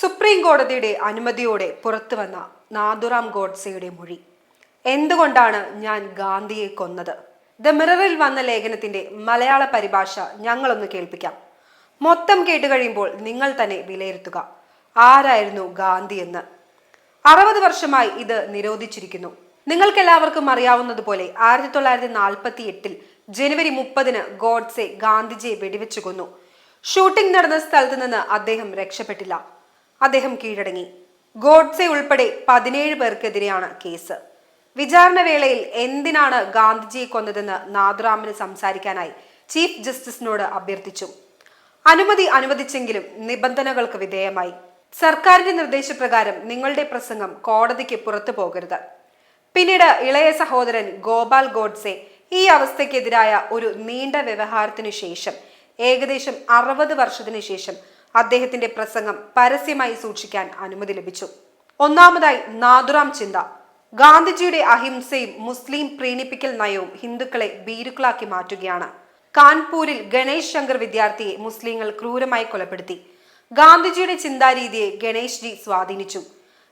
Supreme കോടതിയുടെ അനുമതിയോടെ പുറത്തുവന്ന നാഥുറാം ഗോഡ്സെയുടെ മൊഴി. എന്തുകൊണ്ടാണ് ഞാൻ ഗാന്ധിയെ കൊന്നത്? ദ മിററിൽ വന്ന ലേഖനത്തിന്റെ മലയാള പരിഭാഷ ഞങ്ങളൊന്ന് കേൾപ്പിക്കാം. മൊത്തം കേട്ട് കഴിയുമ്പോൾ നിങ്ങൾ തന്നെ വിലയിരുത്തുക. ആരായിരുന്നു ഗാന്ധി എന്ന്? അറുപത് വർഷമായി ഇത് നിരോധിച്ചിരിക്കുന്നു. നിങ്ങൾക്കെല്ലാവർക്കും അറിയാവുന്നതുപോലെ ആയിരത്തി തൊള്ളായിരത്തി നാൽപ്പത്തി എട്ടിൽ ജനുവരി മുപ്പതിന് ഗോഡ്സെ ഗാന്ധിജിയെ വെടിവെച്ചു കൊന്നു. ഷൂട്ടിംഗ് നടന്ന സ്ഥലത്ത് നിന്ന് അദ്ദേഹം രക്ഷപ്പെട്ടില്ല. അദ്ദേഹം കീഴടങ്ങി. ഗോഡ്സെ ഉൾപ്പെടെ പതിനേഴ് പേർക്കെതിരെയാണ് കേസ്. വിചാരണ വേളയിൽ എന്തിനാണ് ഗാന്ധിജിയെ കൊന്നതെന്ന് നാഥുറാമിന് സംസാരിക്കാനായി ചീഫ് ജസ്റ്റിസിനോട് അഭ്യർത്ഥിച്ചു. അനുമതി അനുവദിച്ചെങ്കിലും നിബന്ധനകൾക്ക് വിധേയമായി. സർക്കാരിന്റെ നിർദ്ദേശപ്രകാരം നിങ്ങളുടെ പ്രസംഗം കോടതിക്ക് പുറത്തു പോകരുത്. പിന്നീട് ഇളയ സഹോദരൻ ഗോപാൽ ഗോഡ്സെ ഈ അവസ്ഥയ്ക്കെതിരായ ഒരു നീണ്ട വ്യവഹാരത്തിനു ശേഷം ഏകദേശം അറുപത് വർഷത്തിനു ശേഷം അദ്ദേഹത്തിന്റെ പ്രസംഗം പരസ്യമായി സൂക്ഷിക്കാൻ അനുമതി ലഭിച്ചു. ഒന്നാമതായി നാദുറാം ചിന്ത. ഗാന്ധിജിയുടെ അഹിംസയും മുസ്ലിം പ്രീണിപ്പിക്കൽ നയവും ഹിന്ദുക്കളെ ഭീരുക്കളാക്കി മാറ്റുകയാണ്. കാൺപൂരിൽ ഗണേഷ് ശങ്കർ വിദ്യാർത്ഥിയെ മുസ്ലിങ്ങൾ ക്രൂരമായി കൊലപ്പെടുത്തി. ഗാന്ധിജിയുടെ ചിന്താരീതിയെ ഗണേഷ് ജി സ്വാധീനിച്ചു.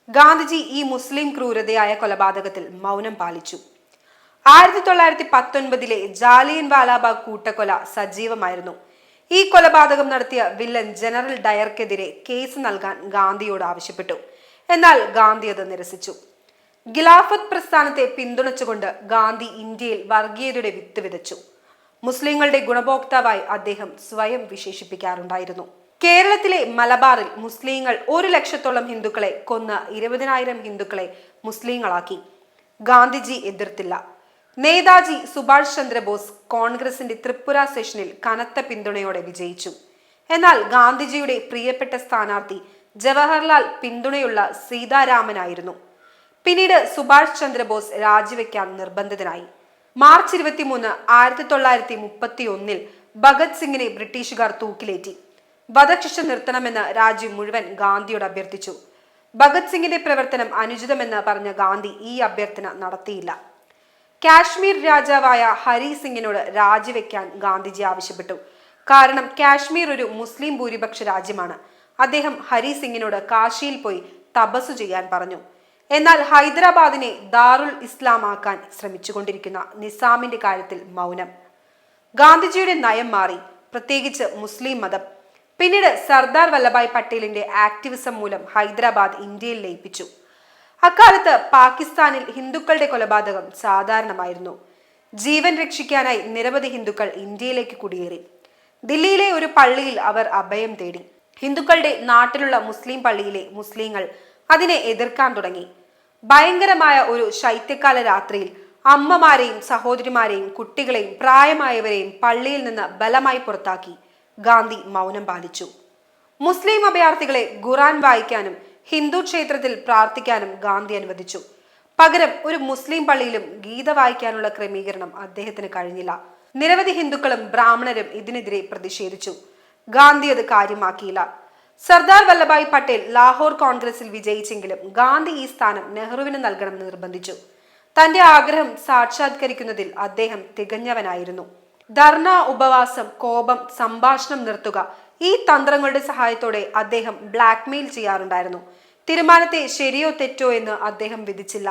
ഗാന്ധിജി ഈ മുസ്ലിം ക്രൂരതയായ കൊലപാതകത്തിൽ മൗനം പാലിച്ചു. ആയിരത്തി തൊള്ളായിരത്തി പത്തൊൻപതിലെ ജാലിയൻ വാലാബാഗ് കൂട്ടക്കൊല സജീവമായിരുന്നു. ഈ കൊലപാതകം നടത്തിയ വില്ലൻ ജനറൽ ഡയർക്കെതിരെ കേസ് നൽകാൻ ഗാന്ധിയോട് ആവശ്യപ്പെട്ടു. എന്നാൽ ഗാന്ധി അത് നിരസിച്ചു. ഖിലാഫത്ത് പ്രസ്ഥാനത്തെ പിന്തുണച്ചുകൊണ്ട് ഗാന്ധി ഇന്ത്യയിൽ വർഗീയതയുടെ വിത്ത് വിതച്ചു. മുസ്ലിങ്ങളുടെ ഗുണഭോക്താവായി അദ്ദേഹം സ്വയം വിശേഷിപ്പിക്കാറുണ്ടായിരുന്നു. കേരളത്തിലെ മലബാറിൽ മുസ്ലിങ്ങൾ ഒരു ലക്ഷത്തോളം ഹിന്ദുക്കളെ കൊന്ന ഇരുപതിനായിരം ഹിന്ദുക്കളെ മുസ്ലിങ്ങളാക്കി. ഗാന്ധിജി എതിർത്തില്ല. നേതാജി സുഭാഷ് ചന്ദ്രബോസ് കോൺഗ്രസിന്റെ ത്രിപുര സെഷനിൽ കനത്ത പിന്തുണയോടെ വിജയിച്ചു. എന്നാൽ ഗാന്ധിജിയുടെ പ്രിയപ്പെട്ട സ്ഥാനാർത്ഥി ജവഹർലാൽ പിന്തുണയുള്ള സീതാരാമനായിരുന്നു. പിന്നീട് സുഭാഷ് ചന്ദ്രബോസ് രാജിവെക്കാൻ നിർബന്ധിതനായി. മാർച്ച് ഇരുപത്തിമൂന്ന് ആയിരത്തി തൊള്ളായിരത്തി മുപ്പത്തി ഒന്നിൽ ഭഗത് സിംഗിനെ ബ്രിട്ടീഷുകാർ തൂക്കിലേറ്റി. വധശിക്ഷ നിർത്തണമെന്ന് രാജ്യം മുഴുവൻ ഗാന്ധിയോട് അഭ്യർത്ഥിച്ചു. ഭഗത് സിംഗിന്റെ പ്രവർത്തനം അനുചിതമെന്ന് പറഞ്ഞ ഗാന്ധി ഈ അഭ്യർത്ഥന നടത്തിയില്ല. കാശ്മീർ രാജാവായ ഹരി സിംഗിനോട് രാജിവെക്കാൻ ഗാന്ധിജി ആവശ്യപ്പെട്ടു. കാരണം കാശ്മീർ ഒരു മുസ്ലിം ഭൂരിപക്ഷ രാജ്യമാണ്. അദ്ദേഹം ഹരി സിംഗിനോട് കാശിയിൽ പോയി തപസ്സു ചെയ്യാൻ പറഞ്ഞു. എന്നാൽ ഹൈദരാബാദിനെ ദാറുൽ ഇസ്ലാം ആക്കാൻ ശ്രമിച്ചുകൊണ്ടിരിക്കുന്ന നിസാമിന്റെ കാര്യത്തിൽ മൗനം. ഗാന്ധിജിയുടെ നയം മാറി പ്രത്യേകിച്ച് മുസ്ലിം മതം. പിന്നീട് സർദാർ വല്ലഭായ് പട്ടേലിന്റെ ആക്ടിവിസം മൂലം ഹൈദരാബാദ് ഇന്ത്യയിൽ ലയിപ്പിച്ചു. അക്കാലത്ത് പാകിസ്ഥാനിൽ ഹിന്ദുക്കളുടെ കൊലപാതകം സാധാരണമായിരുന്നു. ജീവൻ രക്ഷിക്കാനായി നിരവധി ഹിന്ദുക്കൾ ഇന്ത്യയിലേക്ക് കുടിയേറി. ദില്ലിയിലെ ഒരു പള്ളിയിൽ അവർ അഭയം തേടി. ഹിന്ദുക്കളുടെ നാട്ടിലുള്ള മുസ്ലിം പള്ളിയിലെ മുസ്ലിങ്ങൾ അതിനെ എതിർക്കാൻ തുടങ്ങി. ഭയങ്കരമായ ഒരു ശൈത്യകാല രാത്രിയിൽ അമ്മമാരെയും സഹോദരിമാരെയും കുട്ടികളെയും പ്രായമായവരെയും പള്ളിയിൽ നിന്ന് ബലമായി പുറത്താക്കി. ഗാന്ധി മൗനം പാലിച്ചു. മുസ്ലിം അഭയാർത്ഥികളെ ഖുറാൻ വായിക്കാനും ഹിന്ദു ക്ഷേത്രത്തിൽ പ്രാർത്ഥിക്കാനും ഗാന്ധി അനുവദിച്ചു. പകരം ഒരു മുസ്ലിം പള്ളിയിലും ഗീത വായിക്കാനുള്ള ക്രമീകരണം അദ്ദേഹത്തിന് കഴിഞ്ഞില്ല. നിരവധി ഹിന്ദുക്കളും ബ്രാഹ്മണരും ഇതിനെതിരെ പ്രതിഷേധിച്ചു. ഗാന്ധി അത് കാര്യമാക്കിയില്ല. സർദാർ വല്ലഭായ് പട്ടേൽ ലാഹോർ കോൺഗ്രസിൽ വിജയിച്ചെങ്കിലും ഗാന്ധി ഈ സ്ഥാനം നെഹ്റുവിന് നൽകണമെന്ന് നിർബന്ധിച്ചു. തന്റെ ആഗ്രഹം സാക്ഷാത്കരിക്കുന്നതിൽ അദ്ദേഹം തികഞ്ഞവനായിരുന്നു. ധർണ ഉപവാസം കോപം സംഭാഷണം നിർത്തുക ഈ തന്ത്രങ്ങളുടെ സഹായത്തോടെ അദ്ദേഹം ബ്ലാക്ക്മെയിൽ ചെയ്യാറുണ്ടായിരുന്നു. തീരുമാനത്തെ ശരിയോ തെറ്റോ എന്ന് അദ്ദേഹം വിധിച്ചില്ല.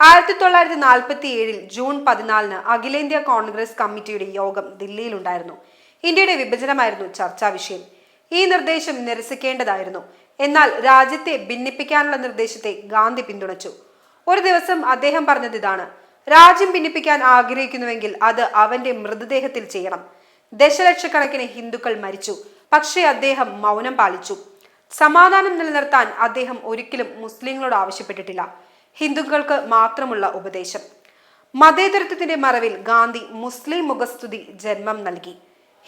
ആയിരത്തി തൊള്ളായിരത്തി നാൽപ്പത്തി ഏഴിൽ ജൂൺ പതിനാലിന് അഖിലേന്ത്യാ കോൺഗ്രസ് കമ്മിറ്റിയുടെ യോഗം ദില്ലിയിലുണ്ടായിരുന്നു. ഇന്ത്യയുടെ വിഭജനമായിരുന്നു ചർച്ചാ വിഷയം. ഈ നിർദ്ദേശം നിരസിക്കേണ്ടതായിരുന്നു. എന്നാൽ രാജ്യത്തെ ഭിന്നിപ്പിക്കാനുള്ള നിർദ്ദേശത്തെ ഗാന്ധി പിന്തുണച്ചു. ഒരു ദിവസം അദ്ദേഹം പറഞ്ഞത് ഇതാണ്. രാജ്യം ഭിന്നിപ്പിക്കാൻ ആഗ്രഹിക്കുന്നുവെങ്കിൽ അത് അവന്റെ മൃതദേഹത്തിൽ ചെയ്യണം. ദശലക്ഷക്കണക്കിന് ഹിന്ദുക്കൾ മരിച്ചു. പക്ഷേ അദ്ദേഹം മൗനം പാലിച്ചു. സമാധാനം നിലനിർത്താൻ അദ്ദേഹം ഒരിക്കലും മുസ്ലിങ്ങളോട് ആവശ്യപ്പെട്ടിട്ടില്ല. ഹിന്ദുക്കൾക്ക് മാത്രമുള്ള ഉപദേശം. മതേതരത്വത്തിന്റെ മറവിൽ ഗാന്ധി മുസ്ലിം മുഖസ്തുതി ജന്മം നൽകി.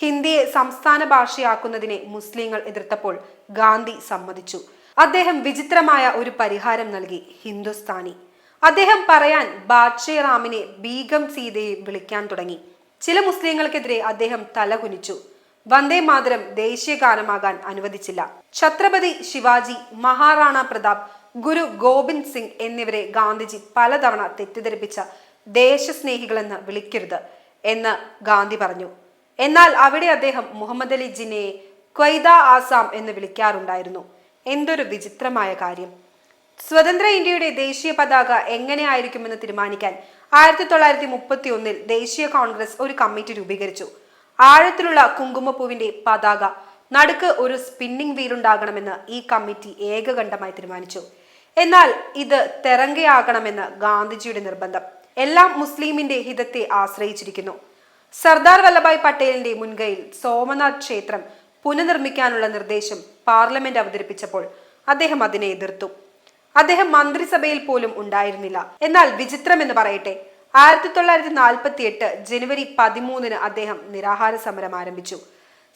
ഹിന്ദിയെ സംസ്ഥാന ഭാഷയാക്കുന്നതിനെ മുസ്ലിങ്ങൾ എതിർത്തപ്പോൾ ഗാന്ധി സമ്മതിച്ചു. അദ്ദേഹം വിചിത്രമായ ഒരു പരിഹാരം നൽകി ഹിന്ദുസ്ഥാനി. അദ്ദേഹം പറയാൻ ബാദ്ഷേ റാമിനെ ബീഗം സീതയെ വിളിക്കാൻ തുടങ്ങി. ചില മുസ്ലിങ്ങൾക്കെതിരെ അദ്ദേഹം തലകുനിച്ചു. വന്ദേ മാതരം ദേശീയ ഗാനമാകാൻ അനുവദിച്ചില്ല. ഛത്രപതി ശിവാജി മഹാറാണ പ്രതാപ് ഗുരു ഗോവിന്ദ് സിംഗ് എന്നിവരെ ഗാന്ധിജി പലതവണ തെറ്റിദ്ധരിപ്പിച്ച ദേശസ്നേഹികളെന്ന് വിളിക്കരുത് എന്ന് ഗാന്ധി പറഞ്ഞു. എന്നാൽ അവിടെ അദ്ദേഹം മുഹമ്മദ് അലി ജിന്നയെ ക്വൈദ ആസാം എന്ന് വിളിക്കാറുണ്ടായിരുന്നു. എന്തൊരു വിചിത്രമായ കാര്യം. സ്വതന്ത്ര ഇന്ത്യയുടെ ദേശീയ പതാക എങ്ങനെയായിരിക്കുമെന്ന് തീരുമാനിക്കാൻ ആയിരത്തി തൊള്ളായിരത്തി മുപ്പത്തി ഒന്നിൽ ദേശീയ കോൺഗ്രസ് ഒരു കമ്മിറ്റി രൂപീകരിച്ചു. ആഴത്തിലുള്ള കുങ്കുമപ്പൂവിന്റെ പതാക. നടുക്ക് ഒരു സ്പിന്നിംഗ് വീലുണ്ടാകണമെന്ന് ഈ കമ്മിറ്റി ഏകകണ്ഠമായി തീരുമാനിച്ചു. എന്നാൽ ഇത് തെറങ്കയാകണമെന്ന് ഗാന്ധിജിയുടെ നിർബന്ധം. എല്ലാം മുസ്ലിമിന്റെ ഹിതത്തെ ആശ്രയിച്ചിരിക്കുന്നു. സർദാർ വല്ലഭായ് പട്ടേലിന്റെ മുൻകൈയിൽ സോമനാഥ് ക്ഷേത്രം പുനർനിർമ്മിക്കാനുള്ള നിർദ്ദേശം പാർലമെന്റ് അവതരിപ്പിച്ചപ്പോൾ അദ്ദേഹം അതിനെ എതിർത്തു. അദ്ദേഹം മന്ത്രിസഭയിൽ പോലും ഉണ്ടായിരുന്നില്ല. എന്നാൽ വിചിത്രം എന്ന് പറയട്ടെ ആയിരത്തി തൊള്ളായിരത്തി നാൽപ്പത്തി എട്ട് ജനുവരി പതിമൂന്നിന് അദ്ദേഹം നിരാഹാര സമരം ആരംഭിച്ചു.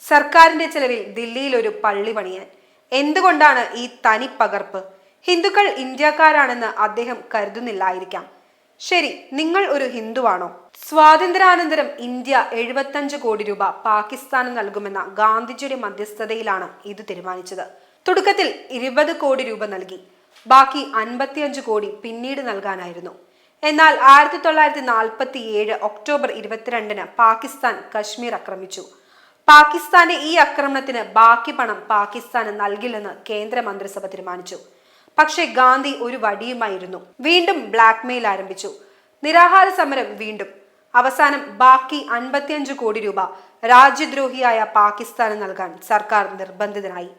സർക്കാരിന്റെ ചെലവിൽ ദില്ലിയിൽ ഒരു പള്ളി പണിയാൻ. എന്തുകൊണ്ടാണ് ഈ തനി പകർപ്പ്? ഹിന്ദുക്കൾ ഇന്ത്യക്കാരാണെന്ന് അദ്ദേഹം കരുതുന്നില്ലായിരിക്കാം. ശരി നിങ്ങൾ ഒരു ഹിന്ദുവാണോ? സ്വാതന്ത്ര്യാനന്തരം ഇന്ത്യ എഴുപത്തഞ്ച് കോടി രൂപ പാകിസ്ഥാന് നൽകുമെന്ന ഗാന്ധിജിയുടെ മധ്യസ്ഥതയിലാണ് ഇത് തീരുമാനിച്ചത്. തുടക്കത്തിൽ ഇരുപത് കോടി രൂപ നൽകി. ബാക്കി അൻപത്തിയഞ്ച് കോടി പിന്നീട് നൽകാനായിരുന്നു. എന്നാൽ ആയിരത്തി തൊള്ളായിരത്തി നാൽപ്പത്തി ഏഴ് ഒക്ടോബർ ഇരുപത്തിരണ്ടിന് പാകിസ്ഥാൻ കശ്മീർ ആക്രമിച്ചു. പാകിസ്ഥാന്റെ ഈ ആക്രമണത്തിന് ബാക്കി പണം പാകിസ്ഥാന് നൽകില്ലെന്ന് കേന്ദ്ര മന്ത്രിസഭ തീരുമാനിച്ചു. പക്ഷേ ഗാന്ധി ഒരു വടിയുമായിരുന്നു. വീണ്ടും ബ്ലാക്ക്മെയിൽ ആരംഭിച്ചു. നിരാഹാര സമരം വീണ്ടും. അവസാനം ബാക്കി അൻപത്തിയഞ്ച് കോടി രൂപ രാജ്യദ്രോഹിയായ പാകിസ്ഥാന് നൽകാൻ സർക്കാർ നിർബന്ധിതനായി.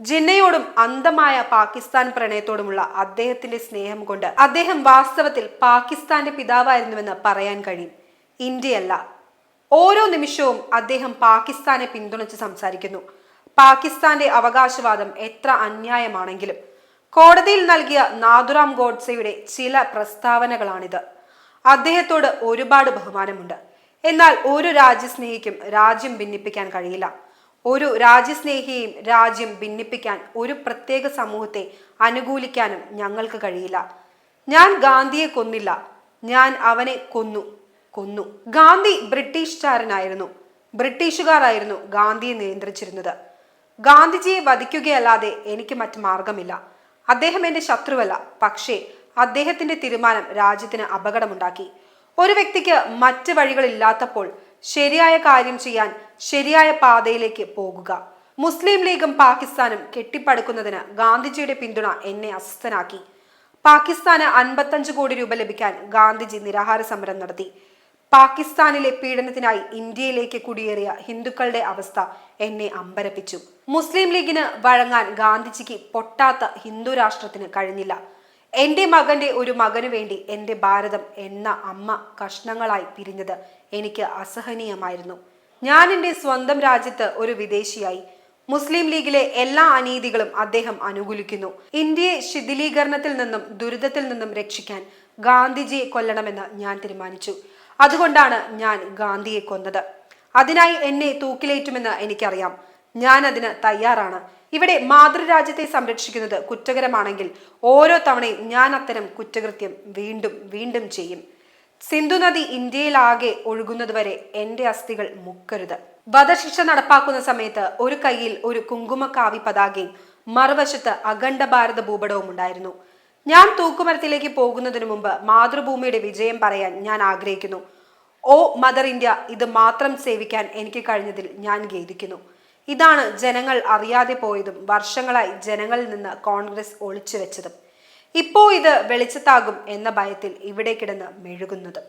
ജിന്നയോടും അന്തമായ പാകിസ്ഥാൻ പ്രണയത്തോടുമുള്ള അദ്ദേഹത്തിന്റെ സ്നേഹം കൊണ്ട് അദ്ദേഹം വാസ്തവത്തിൽ പാകിസ്ഥാന്റെ പിതാവായിരുന്നുവെന്ന് പറയാൻ കഴിയും. ഇന്ത്യയല്ല. ഓരോ നിമിഷവും അദ്ദേഹം പാകിസ്ഥാനെ പിന്തുണച്ച് സംസാരിക്കുന്നു. പാകിസ്ഥാന്റെ അവകാശവാദം എത്ര അന്യായമാണെങ്കിലും കോടതിയിൽ നൽകിയ നാഥുറാം ഗോഡ്സെയുടെ ചില പ്രസ്താവനകളാണിത്. അദ്ദേഹത്തോട് ഒരുപാട് ബഹുമാനമുണ്ട്. എന്നാൽ ഒരു രാജ്യസ്നേഹിക്കും രാജ്യം ഭിന്നിപ്പിക്കാൻ കഴിയില്ല. ഒരു രാജ്യസ്നേഹിയെയും രാജ്യം ഭിന്നിപ്പിക്കാൻ ഒരു പ്രത്യേക സമൂഹത്തെ അനുകൂലിക്കാനും ഞങ്ങൾക്ക് കഴിയില്ല. ഞാൻ ഗാന്ധിയെ കൊന്നില്ല. ഞാൻ അവനെ കൊന്നു. കൊന്നു. ഗാന്ധി ബ്രിട്ടീഷുകാരനായിരുന്നു. ബ്രിട്ടീഷുകാരായിരുന്നു ഗാന്ധിയെ നിയന്ത്രിച്ചിരുന്നത്. ഗാന്ധിജിയെ വധിക്കുകയല്ലാതെ എനിക്ക് മറ്റു മാർഗമില്ല അദ്ദേഹം എന്റെ ശത്രുവല്ല. പക്ഷേ അദ്ദേഹത്തിന്റെ തീരുമാനം രാജ്യത്തിന് അപകടമുണ്ടാക്കി. ഒരു വ്യക്തിക്ക് മറ്റു വഴികളില്ലാത്തപ്പോൾ ശരിയായ കാര്യം ചെയ്യാൻ ശരിയായ പാതയിലേക്ക് പോകുക. മുസ്ലിം ലീഗും പാകിസ്ഥാനും കെട്ടിപ്പടുക്കുന്നതിന് ഗാന്ധിജിയുടെ പിന്തുണ എന്നെ അസ്വസ്ഥനാക്കി. പാകിസ്ഥാന് അൻപത്തഞ്ച് കോടി രൂപ ലഭിക്കാൻ ഗാന്ധിജി നിരാഹാര സമരം നടത്തി. പാകിസ്ഥാനിലെ പീഡനത്തിനായി ഇന്ത്യയിലേക്ക് കുടിയേറിയ ഹിന്ദുക്കളുടെ അവസ്ഥ എന്നെ അമ്പരപ്പിച്ചു. മുസ്ലിം ലീഗിന് വഴങ്ങാൻ ഗാന്ധിജിക്ക് പൊട്ടാത്ത ഹിന്ദു രാഷ്ട്രത്തിന് കഴിഞ്ഞില്ല. എന്റെ മകന്റെ ഒരു മകനു വേണ്ടി എന്റെ ഭാരതം എന്ന അമ്മ കഷ്ണങ്ങളായി പിരിഞ്ഞത് എനിക്ക് അസഹനീയമായിരുന്നു. ഞാൻ എന്റെ സ്വന്തം രാജ്യത്ത് ഒരു വിദേശിയായി. മുസ്ലിം ലീഗിലെ എല്ലാ അനീതികളും അദ്ദേഹം അനുകൂലിക്കുന്നു. ഇന്ത്യയെ ശിഥിലീകരണത്തിൽ നിന്നും ദുരിതത്തിൽ നിന്നും രക്ഷിക്കാൻ ഗാന്ധിജിയെ കൊല്ലണമെന്ന് ഞാൻ തീരുമാനിച്ചു. അതുകൊണ്ടാണ് ഞാൻ ഗാന്ധിയെ കൊന്നത്. അതിനായി എന്നെ തൂക്കിലേറ്റുമെന്ന് എനിക്കറിയാം. ഞാൻ അതിന് തയ്യാറാണ്. ഇവിടെ മാതൃരാജ്യത്തെ സംരക്ഷിക്കുന്നത് കുറ്റകരമാണെങ്കിൽ ഓരോ തവണയും ഞാൻ അത്തരം കുറ്റകൃത്യം വീണ്ടും വീണ്ടും ചെയ്യും. സിന്ധു നദി ഇന്ത്യയിലാകെ ഒഴുകുന്നതുവരെ എന്റെ അസ്ഥികൾ മുക്കരുത്. വധശിക്ഷ നടപ്പാക്കുന്ന സമയത്ത് ഒരു കൈയിൽ ഒരു കുങ്കുമക്കാവി പതാകയും മറുവശത്ത് അഖണ്ഡ ഭാരത ഭൂപടവും ഉണ്ടായിരുന്നു. ഞാൻ തൂക്കുമരത്തിലേക്ക് പോകുന്നതിനു മുമ്പ് മാതൃഭൂമിയുടെ വിജയം പറയാൻ ഞാൻ ആഗ്രഹിക്കുന്നു. ഓ മദർ ഇന്ത്യ ഇത് മാത്രം സേവിക്കാൻ എനിക്ക് കഴിഞ്ഞതിൽ ഞാൻ ഖേദിക്കുന്നു. ഇതാണ് ജനങ്ങൾ അറിയാതെ പോയതും വർഷങ്ങളായി ജനങ്ങളിൽ നിന്ന് കോൺഗ്രസ് ഒളിച്ചു വെച്ചതും ഇപ്പോ ഇത് വെളിച്ചത്താകും എന്ന ഭയത്തിൽ ഇവിടെ കിടന്ന് മെഴുകുന്നതും.